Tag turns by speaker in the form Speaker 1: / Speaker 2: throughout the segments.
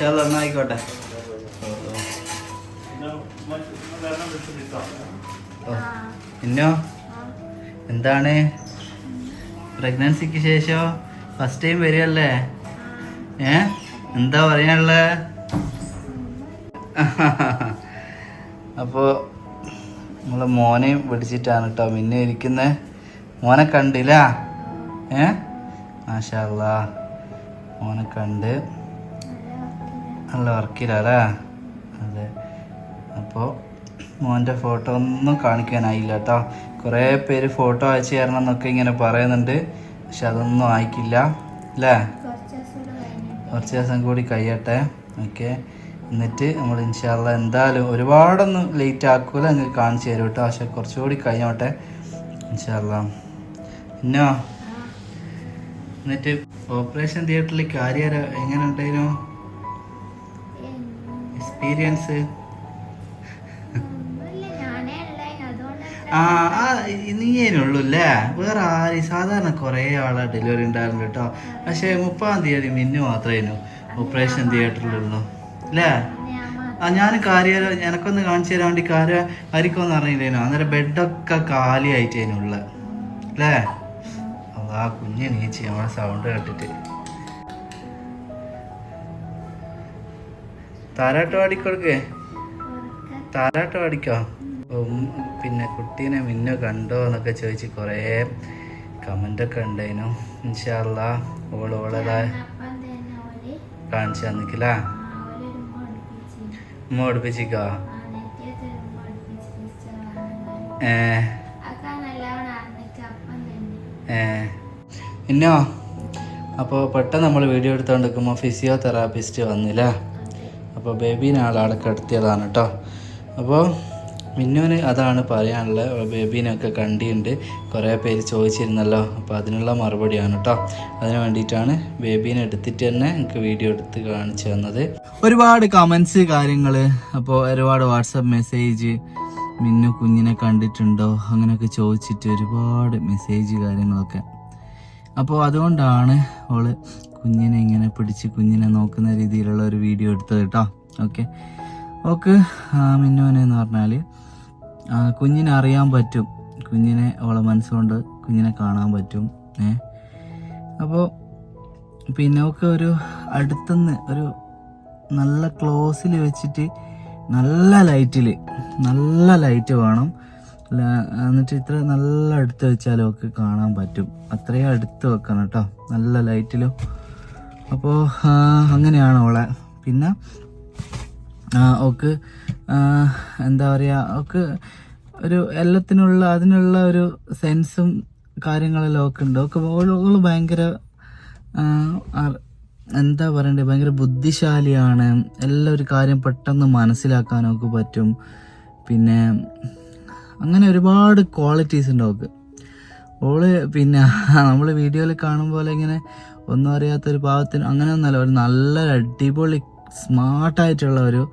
Speaker 1: ഇൻഷാല്ല എന്നാ ആയിക്കോട്ടെ. ഓ. പിന്നോ എന്താണ്? പ്രഗ്നൻസിക്ക് ശേഷം? ഫസ്റ്റ് ടൈം വരികയല്ലേ? ഏ? എന്താ പറയാനുള്ളത് അപ്പോ നമ്മളെ മോനെയും പിടിച്ചിട്ടാണ് കേട്ടോ പിന്നെ ഇരിക്കുന്നത് മോനെ കണ്ടില്ല? ഏ? മാഷാല്ല മോനെ കണ്ട്. നല്ല വർക്കിലല്ലേ? അതെ. അപ്പോൾ മോന്റെ ഫോട്ടോ ഒന്നും കാണിക്കാനായില്ല കേട്ടോ കുറേ പേര് ഫോട്ടോ അയച്ചു തരണം എന്നൊക്കെ ഇങ്ങനെ പറയുന്നുണ്ട്. പക്ഷെ അതൊന്നും ആയിക്കില്ല അല്ലേ? കുറച്ച് ദിവസം കൂടി കഴിയട്ടെ. ഓക്കെ. എന്നിട്ട് നമ്മൾ ഇൻഷാല്ല എന്തായാലും ഒരുപാടൊന്നും ലേറ്റ് ആക്കൂല നിങ്ങൾക്ക് കാണിച്ചു തരും കേട്ടോ. പക്ഷെ കുറച്ചുകൂടി കഴിഞ്ഞോട്ടെ ഇൻഷാല്ല പിന്നോ? എന്നിട്ട് ഓപ്പറേഷൻ തിയേറ്ററിൽ കാര്യം എങ്ങനെ ഉണ്ടായിരുന്നു? എക്സ്പീരിയൻസ് ആ ആ നീയേനുള്ളൂ അല്ലേ വേറെ ആരും സാധാരണ കുറേ ആളെ ഡെലിവറി ഉണ്ടായിരുന്നു കേട്ടോ. പക്ഷേ മുപ്പതാം തീയതി മിന്നു മാത്രമേനു ഓപ്പറേഷൻ തിയേറ്ററിലുള്ളൂ അല്ലേ? ആ ഞാൻ കാര്യം എനക്കൊന്ന് കാണിച്ചു തരാൻ വേണ്ടി കാര്യം ആയിരിക്കുമെന്ന് അറിയില്ലേനോ? അന്നേരം ബെഡൊക്കെ കാലിയായിട്ടേനുള്ള അല്ലേ? ആ കുഞ്ഞ് നീച്ചി നമ്മളെ സൗണ്ട് കേട്ടിട്ട്. താരാട്ട് പാടിക്കൊടുക്കേ. താരാട്ട് പാടിക്കോ? പിന്നെ കുട്ടീനെ മിന്നു കണ്ടോ എന്നൊക്കെ ചോദിച്ച് കുറേ കമന്റൊക്കെ ഉണ്ടായിരുന്നു ഇൻഷാല്ല ഓൾ ഓളതായ കാണിച്ചു തന്നിക്കില്ല ഉമ്മ ഓടിപ്പിച്ചിക്കോ ഏ. ഏ. പിന്നോ അപ്പോൾ പെട്ടെന്ന് നമ്മൾ വീഡിയോ എടുത്തുകൊണ്ട് നിൽക്കുമ്പോൾ ഫിസിയോതെറാപ്പിസ്റ്റ് വന്നില്ല? അപ്പോൾ ബേബീനെ ആളവിടെ കിടത്തിയതാണ് കേട്ടോ അപ്പോൾ മിന്നുവിന് അതാണ് പറയാനുള്ളത്. ബേബീനെയൊക്കെ കണ്ടിട്ടുണ്ട്. കുറേ പേര് ചോദിച്ചിരുന്നല്ലോ. അപ്പോൾ അതിനുള്ള മറുപടിയാണ് കേട്ടോ അതിന് വേണ്ടിയിട്ടാണ് ബേബീനെ എടുത്തിട്ട് തന്നെ എനിക്ക് വീഡിയോ എടുത്ത് കാണിച്ചു തന്നത്. ഒരുപാട് കമൻസ് കാര്യങ്ങൾ അപ്പോൾ ഒരുപാട് വാട്സപ്പ് മെസ്സേജ് മിന്നു കുഞ്ഞിനെ കണ്ടിട്ടുണ്ടോ? അങ്ങനെയൊക്കെ ചോദിച്ചിട്ട് ഒരുപാട് മെസ്സേജ് കാര്യങ്ങളൊക്കെ. അപ്പോൾ അതുകൊണ്ടാണ് അവൾ കുഞ്ഞിനെ ഇങ്ങനെ പിടിച്ച് കുഞ്ഞിനെ നോക്കുന്ന രീതിയിലുള്ള ഒരു വീഡിയോ എടുത്തത് കേട്ടോ ഓക്കെ ഓക്കെ മിന്നുവിനെ എന്ന് പറഞ്ഞാൽ കുഞ്ഞിനെ അറിയാൻ പറ്റും. കുഞ്ഞിനെ അവളെ മനസ്സുകൊണ്ട് കുഞ്ഞിനെ കാണാൻ പറ്റും. ഏ? അപ്പോൾ പിന്നെ ഒക്കെ ഒരു അടുത്തുനിന്ന് ഒരു നല്ല ക്ലോസിൽ വെച്ചിട്ട് നല്ല ലൈറ്റിൽ നല്ല ലൈറ്റ് വേണം. എന്നിട്ട് ഇത്ര നല്ല അടുത്ത് വെച്ചാലും ഒക്കെ കാണാൻ പറ്റും. അത്രയും അടുത്ത് വെക്കണം കേട്ടോ. നല്ല ലൈറ്റിലും. അപ്പോൾ അങ്ങനെയാണ് അവളെ. പിന്നെ ആ, ഓക്ക് എന്താ പറയുക ഓക്ക് ഒരു എല്ലാത്തിനുള്ള അതിനുള്ള ഒരു സെൻസും കാര്യങ്ങളെല്ലാം ഒക്കെ ഉണ്ട് ഒക്കെ ഓൾ ഭയങ്കര എന്താ പറയണ്ടേ ഭയങ്കര ബുദ്ധിശാലിയാണ്. എല്ലാ ഒരു കാര്യം പെട്ടെന്ന് മനസ്സിലാക്കാനൊക്കെ പറ്റും. പിന്നെ അങ്ങനെ ഒരുപാട് ക്വാളിറ്റീസ് ഉണ്ട് അവൾക്ക് ഓൾ പിന്നെ നമ്മൾ വീഡിയോയിൽ കാണും പോലെ ഇങ്ങനെ ഒന്നും അറിയാത്തൊരു പാവത്തിന് അങ്ങനെ ഒന്നല്ല ഒരു നല്ല അടിപൊളി സ്മാർട്ടായിട്ടുള്ള ഒരു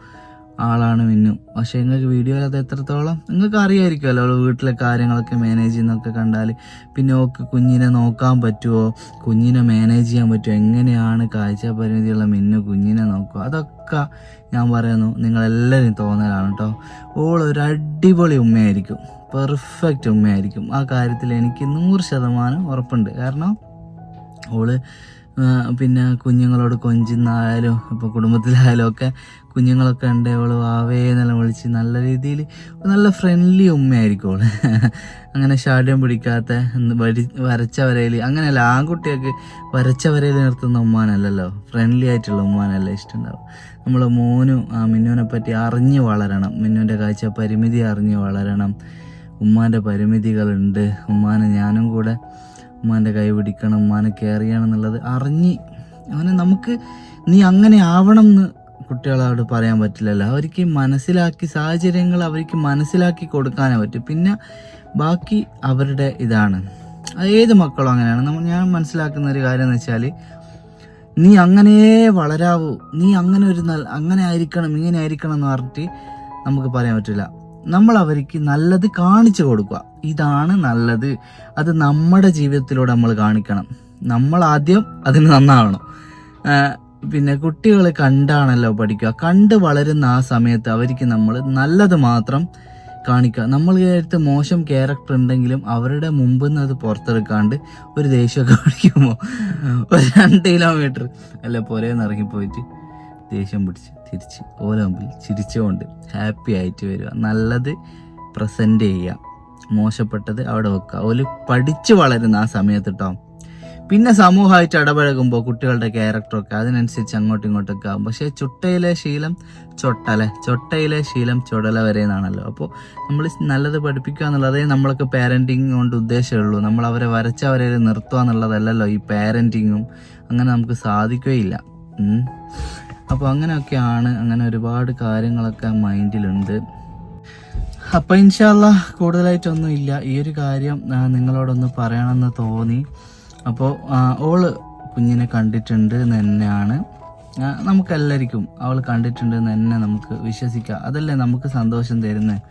Speaker 1: ആളാണ് മിന്നു. പക്ഷേ നിങ്ങൾക്ക് വീഡിയോയിൽ അത് എത്രത്തോളം? നിങ്ങൾക്ക് അറിയായിരിക്കുമല്ലോ അവൾ വീട്ടിലെ കാര്യങ്ങളൊക്കെ മാനേജ് ചെയ്യുന്നൊക്കെ കണ്ടാൽ പിന്നെ ഓക്ക് കുഞ്ഞിനെ നോക്കാൻ പറ്റുമോ കുഞ്ഞിനെ മാനേജ് ചെയ്യാൻ പറ്റുമോ എങ്ങനെയാണ് കാഴ്ച പരിമിതിയുള്ള മിന്നു കുഞ്ഞിനെ നോക്കുക? അതൊക്കെ ഞാൻ പറയുന്നു. നിങ്ങളെല്ലാവരും തോന്നലാണ് കേട്ടോ ഓൾ ഒരു അടിപൊളി ഉമ്മയായിരിക്കും. പെർഫെക്റ്റ് ഉമ്മയായിരിക്കും. ആ കാര്യത്തിൽ എനിക്ക് നൂറ് ശതമാനം ഉറപ്പുണ്ട്. കാരണം ഓൾ പിന്നെ കുഞ്ഞുങ്ങളോട് കൊഞ്ചുന്നായാലും ഇപ്പോൾ കുടുംബത്തിലായാലും ഒക്കെ കുഞ്ഞുങ്ങളൊക്കെ ഉണ്ട് അവൾ വാവേ എന്നെല്ലാം വിളിച്ച് നല്ല രീതിയിൽ നല്ല ഫ്രണ്ട്ലി ഉമ്മയായിരിക്കും അവൾ അങ്ങനെ ഷാഡ്യം പിടിക്കാത്ത വരി വരച്ച വരയിൽ അങ്ങനെയല്ല ആൺകുട്ടിയൊക്കെ വരച്ച വരയിൽ നിർത്തുന്ന ഉമ്മാനല്ലല്ലോ. ഫ്രണ്ട്ലി ആയിട്ടുള്ള ഉമ്മാനല്ല ഇഷ്ടമുണ്ടാവും നമ്മൾ മോനും ആ മിന്നുവിനെ പറ്റി അറിഞ്ഞ് വളരണം. മിന്നുവിന്റെ കാഴ്ച പരിമിതി അറിഞ്ഞ് വളരണം. ഉമ്മാന്റെ പരിമിതികളുണ്ട്. ഉമ്മാനെ ഞാനും കൂടെ ഉമ്മാന്റെ കൈ പിടിക്കണം ഉമ്മാനെ കെയർ എന്നുള്ളത് അറിഞ്ഞ് അവനെ നമുക്ക് നീ അങ്ങനെ ആവണം എന്ന് കുട്ടികളോട് പറയാൻ പറ്റില്ലല്ലോ. അവർക്ക് മനസ്സിലാക്കി സാഹചര്യങ്ങൾ അവർക്ക് മനസ്സിലാക്കി കൊടുക്കാനേ പറ്റും. പിന്നെ ബാക്കി അവരുടെ ഇതാണ്. ഏത് മക്കളും അങ്ങനെയാണ്. നമ്മൾ ഞാൻ മനസ്സിലാക്കുന്ന ഒരു കാര്യം എന്ന് വെച്ചാൽ നീ അങ്ങനെ വളരാവൂ. നീ അങ്ങനെ ഒരു നല്ല അങ്ങനെ ആയിരിക്കണം ഇങ്ങനെ ആയിരിക്കണം എന്ന് പറഞ്ഞിട്ട് നമുക്ക് പറയാൻ പറ്റില്ല. നമ്മൾ അവർക്ക് നല്ലത് കാണിച്ചു കൊടുക്കുക. ഇതാണ് നല്ലത്. അത് നമ്മുടെ ജീവിതത്തിലൂടെ നമ്മൾ കാണിക്കണം. നമ്മൾ ആദ്യം അതിന് നന്നാവണം. പിന്നെ കുട്ടികൾ കണ്ടാണല്ലോ പഠിക്കുക. കണ്ട് വളരുന്ന ആ സമയത്ത് അവർക്ക് നമ്മൾ നല്ലത് മാത്രം കാണിക്കുക. നമ്മൾ അടുത്ത് മോശം ക്യാരക്ടർ ഉണ്ടെങ്കിലും അവരുടെ മുമ്പിൽ നിന്ന് അത് പുറത്തെടുക്കാണ്ട് ഒരു ദേഷ്യമൊക്കെ കാണിക്കുമ്പോൾ ഒരു രണ്ട് കിലോമീറ്റർ അല്ല പുരേന്ന് ഇറങ്ങിപ്പോയിട്ട് ദേഷ്യം പിടിച്ച്. തിരിച്ച്. ഓല ചിരിച്ചുകൊണ്ട് ഹാപ്പി ആയിട്ട് വരിക. നല്ലത് പ്രസന്റ് ചെയ്യുക. മോശപ്പെട്ടത് അവിടെ വെക്കുക. ഓൽ പഠിച്ചു വളരുന്ന ആ സമയത്ത് കേട്ടോ പിന്നെ സമൂഹമായിട്ട് ഇടപഴകുമ്പോൾ കുട്ടികളുടെ ക്യാരക്ടറൊക്കെ അതിനനുസരിച്ച് അങ്ങോട്ടും ഇങ്ങോട്ടൊക്കെ ആകും പക്ഷേ ചുട്ടയിലെ ശീലം ചൊട്ടലെ ചൊട്ടയിലെ ശീലം ചുടല വരെ എന്നാണല്ലോ അപ്പോൾ നമ്മൾ നല്ലത് പഠിപ്പിക്കുക എന്നുള്ളതേ നമ്മളൊക്കെ പാരന്റിങ് കൊണ്ട് ഉദ്ദേശമുള്ളൂ നമ്മൾ അവരെ വരച്ചവരെ നിർത്തുക എന്നുള്ളതല്ലല്ലോ ഈ പാരന്റിങ്ങും അങ്ങനെ നമുക്ക് സാധിക്കുകയില്ല. അപ്പോൾ അങ്ങനെയൊക്കെയാണ് അങ്ങനെ ഒരുപാട് കാര്യങ്ങളൊക്കെ മൈൻഡിലുണ്ട്. അപ്പം ഇൻഷാല്ല കൂടുതലായിട്ടൊന്നും ഇല്ല. ഈ ഒരു കാര്യം നിങ്ങളോടൊന്ന് പറയണമെന്ന് തോന്നി. അപ്പോൾ ഓൾ കുഞ്ഞിനെ കണ്ടിട്ടുണ്ട് എന്ന് തന്നെയാണ്. നമുക്കെല്ലാവർക്കും അവൾ കണ്ടിട്ടുണ്ട് എന്ന് തന്നെ നമുക്ക് വിശ്വസിക്കാം. അതല്ലേ നമുക്ക് സന്തോഷം തരുന്നത്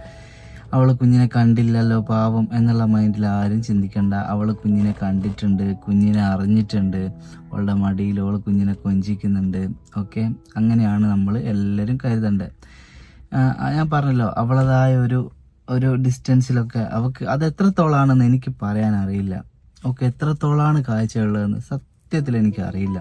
Speaker 1: അവൾ കുഞ്ഞിനെ കണ്ടില്ലല്ലോ പാവം എന്നുള്ള മൈൻഡിൽ ആരും ചിന്തിക്കണ്ട. അവൾ കുഞ്ഞിനെ കണ്ടിട്ടുണ്ട് കുഞ്ഞിനെ അറിഞ്ഞിട്ടുണ്ട്. അവളുടെ മടിയിൽ അവൾ കുഞ്ഞിനെ കൊഞ്ചിക്കുന്നുണ്ട്. ഓക്കെ? അങ്ങനെയാണ് നമ്മൾ എല്ലാവരും കരുതേണ്ടത് ഞാൻ പറഞ്ഞല്ലോ അവളതായ ഒരു ഒരു ഡിസ്റ്റൻസിലൊക്കെ അവൾക്ക് അത് എത്രത്തോളാണെന്ന് എനിക്ക് പറയാൻ അറിയില്ല. ഓക്കെ എത്രത്തോളാണ് കാഴ്ചയുള്ളതെന്ന് സത്യത്തിൽ എനിക്ക് അറിയില്ല.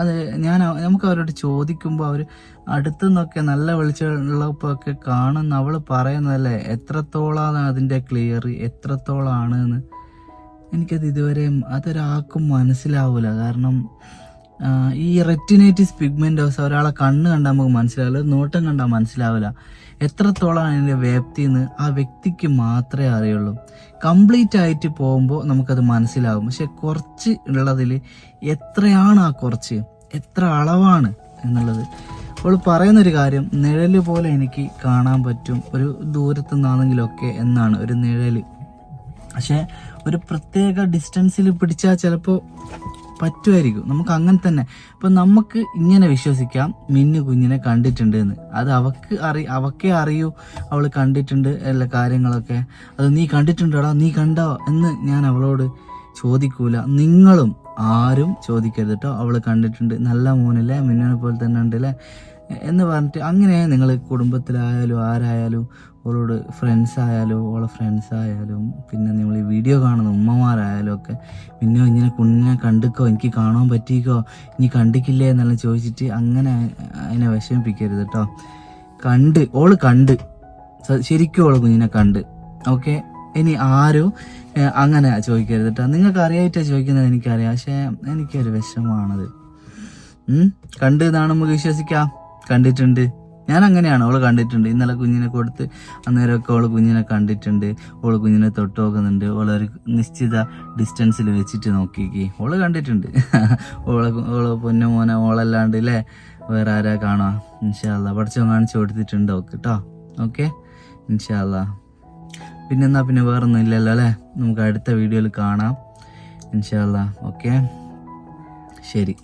Speaker 1: അത് ഞാൻ നമുക്ക് അവരോട് ചോദിക്കുമ്പോൾ അവർ അടുത്തു നിന്നൊക്കെ നല്ല വെളിച്ചമുള്ളപ്പൊക്കെ കാണുന്ന അവൾ പറയുന്നതല്ലേ എത്രത്തോളാണ് അതിന്റെ ക്ലിയർ എത്രത്തോളാണ് എന്ന്? എനിക്കത് ഇതുവരെയും അതൊരാൾക്കും മനസ്സിലാവില്ല കാരണം ഈ പിഗ്മെന്റ് ഹൗസ് ഒരാളെ കണ്ണ് കണ്ടാൽ നമുക്ക് മനസ്സിലാവില്ല നോട്ടം കണ്ടാൽ മനസ്സിലാവില്ല. എത്രത്തോളമാണ് അതിന്റെ വ്യാപ്തി എന്ന് ആ വ്യക്തിക്ക് മാത്രമേ അറിയുള്ളൂ. കംപ്ലീറ്റ് ആയിട്ട് പോകുമ്പോൾ നമുക്കത് മനസ്സിലാവും പക്ഷെ കുറച്ച് ഉള്ളതിൽ എത്രയാണ് ആ കുറച്ച്? എത്ര അളവാണ് എന്നുള്ളത്. അവൾ പറയുന്നൊരു കാര്യം നിഴൽ പോലെ എനിക്ക് കാണാൻ പറ്റും. ഒരു ദൂരത്തു നിന്നാണെങ്കിലൊക്കെ എന്നാണ് ഒരു നിഴൽ. പക്ഷേ ഒരു പ്രത്യേക ഡിസ്റ്റൻസിൽ പിടിച്ചാൽ ചിലപ്പോൾ പറ്റുമായിരിക്കും. നമുക്ക് അങ്ങനെ തന്നെ. ഇപ്പൊ നമുക്ക് ഇങ്ങനെ വിശ്വസിക്കാം മിന്നു കുഞ്ഞിനെ കണ്ടിട്ടുണ്ട് എന്ന്. അത് അവക്ക് അറി അവക്കേ അറിയൂ അവൾ കണ്ടിട്ടുണ്ട് എല്ലാ കാര്യങ്ങളൊക്കെ. അത് നീ കണ്ടിട്ടുണ്ടോടാ? നീ കണ്ടോ? എന്ന് ഞാൻ അവളോട് ചോദിക്കൂല. നിങ്ങളും ആരും ചോദിക്കരുത് കേട്ടോ അവൾ കണ്ടിട്ടുണ്ട്. നല്ല മോനല്ലേ മിന്നുവിനെ പോലെ തന്നെ ഉണ്ടല്ലേ? എന്ന് പറഞ്ഞിട്ട് അങ്ങനെ നിങ്ങൾ കുടുംബത്തിലായാലും ആരായാലും ഓളോട് ഫ്രണ്ട്സ് ആയാലും ഓളെ ഫ്രണ്ട്സ് ആയാലും പിന്നെ നിങ്ങൾ ഈ വീഡിയോ കാണുന്ന ഉമ്മമാരായാലും ഒക്കെ പിന്നെ ഇങ്ങനെ കുഞ്ഞിനെ കണ്ടിക്കോ? എനിക്ക് കാണാൻ പറ്റിക്കോ? ഇനി കണ്ടിക്കില്ലേ? എന്നെല്ലാം ചോദിച്ചിട്ട് അങ്ങനെ അതിനെ വിഷമിപ്പിക്കരുത് കേട്ടോ കണ്ട് ഓൾ കണ്ട്. ശരിക്കും ഓൾ കുഞ്ഞിനെ കണ്ട്. ഓക്കെ? ഇനി ആരും അങ്ങനെ ചോദിക്കരുത് കേട്ടോ നിങ്ങൾക്ക് അറിയായിട്ടാ ചോദിക്കുന്നത് എനിക്കറിയാം. പക്ഷേ എനിക്കൊരു വിഷമമാണത്. ഉം? കണ്ട് എന്നാണ് നമുക്ക് വിശ്വസിക്കാം? കണ്ടിട്ടുണ്ട്. ഞാൻ അങ്ങനെയാണ് അവൾ കണ്ടിട്ടുണ്ട്. ഇന്നലെ കുഞ്ഞിനെ കൊടുത്ത് അന്നേരമൊക്കെ അവൾ കുഞ്ഞിനെ കണ്ടിട്ടുണ്ട്. അവൾ കുഞ്ഞിനെ തൊട്ട് നോക്കുന്നുണ്ട് അവളൊരു നിശ്ചിത ഡിസ്റ്റൻസിൽ വെച്ചിട്ട് നോക്കിക്ക് അവൾ കണ്ടിട്ടുണ്ട്. ഓളെ ഓളെ പൊന്നു മോനെ ഓളല്ലാണ്ട് അല്ലേ വേറെ ആരാ കാണാ ഇൻഷാല്ല പഠിച്ചോ കാണിച്ചു കൊടുത്തിട്ടുണ്ട് ഓക്കെ കേട്ടോ ഓക്കെ? ഇൻഷാല്ല പിന്നെന്നാ പിന്നെ വേറൊന്നും ഇല്ലല്ലോ അല്ലേ നമുക്ക് അടുത്ത വീഡിയോയിൽ കാണാം. ഇൻഷാല്ല ഓക്കെ? ശരി.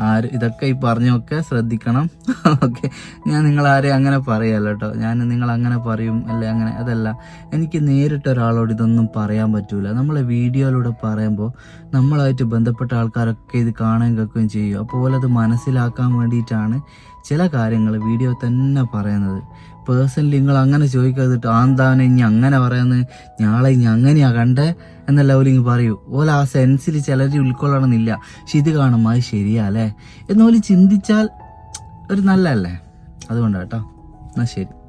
Speaker 1: ആര് ഇതൊക്കെ ഈ പറഞ്ഞൊക്കെ ശ്രദ്ധിക്കണം. ഓക്കെ. ഞാൻ നിങ്ങൾ ആരെയും അങ്ങനെ പറയല്ല കേട്ടോ ഞാൻ നിങ്ങൾ അങ്ങനെ പറയും അല്ലെ? അങ്ങനെ. അതല്ല. എനിക്ക് നേരിട്ട് ഒരാളോട് ഇതൊന്നും പറയാൻ പറ്റൂല. നമ്മളെ വീഡിയോയിലൂടെ പറയുമ്പോൾ നമ്മളായിട്ട് ബന്ധപ്പെട്ട ആൾക്കാരൊക്കെ ഇത് കാണുകയും കേൾക്കുകയും ചെയ്യും. അപ്പോൾ അത് മനസ്സിലാക്കാൻ വേണ്ടിയിട്ടാണ് ചില കാര്യങ്ങൾ വീഡിയോ തന്നെ പറയുന്നത്. പേഴ്സണലി നിങ്ങൾ അങ്ങനെ ചോദിക്കാതിട്ട് ആന്താവനെ ഇനി അങ്ങനെ പറയുന്നത് ഞാളെ ഇനി അങ്ങനെയാ കണ്ടേ എന്നല്ല ഓൽ ഇങ്ങ് പറയൂ. ഓല ആ സെൻസിൽ ചിലർ ഉൾക്കൊള്ളണമെന്നില്ല. പക്ഷെ ഇത് കാണുമ്പോൾ അത് ശരിയാ അല്ലേ? എന്നോൽ ചിന്തിച്ചാൽ ഒരു നല്ലതല്ലേ? അതുകൊണ്ടാട്ടോ എന്നാ ശരി.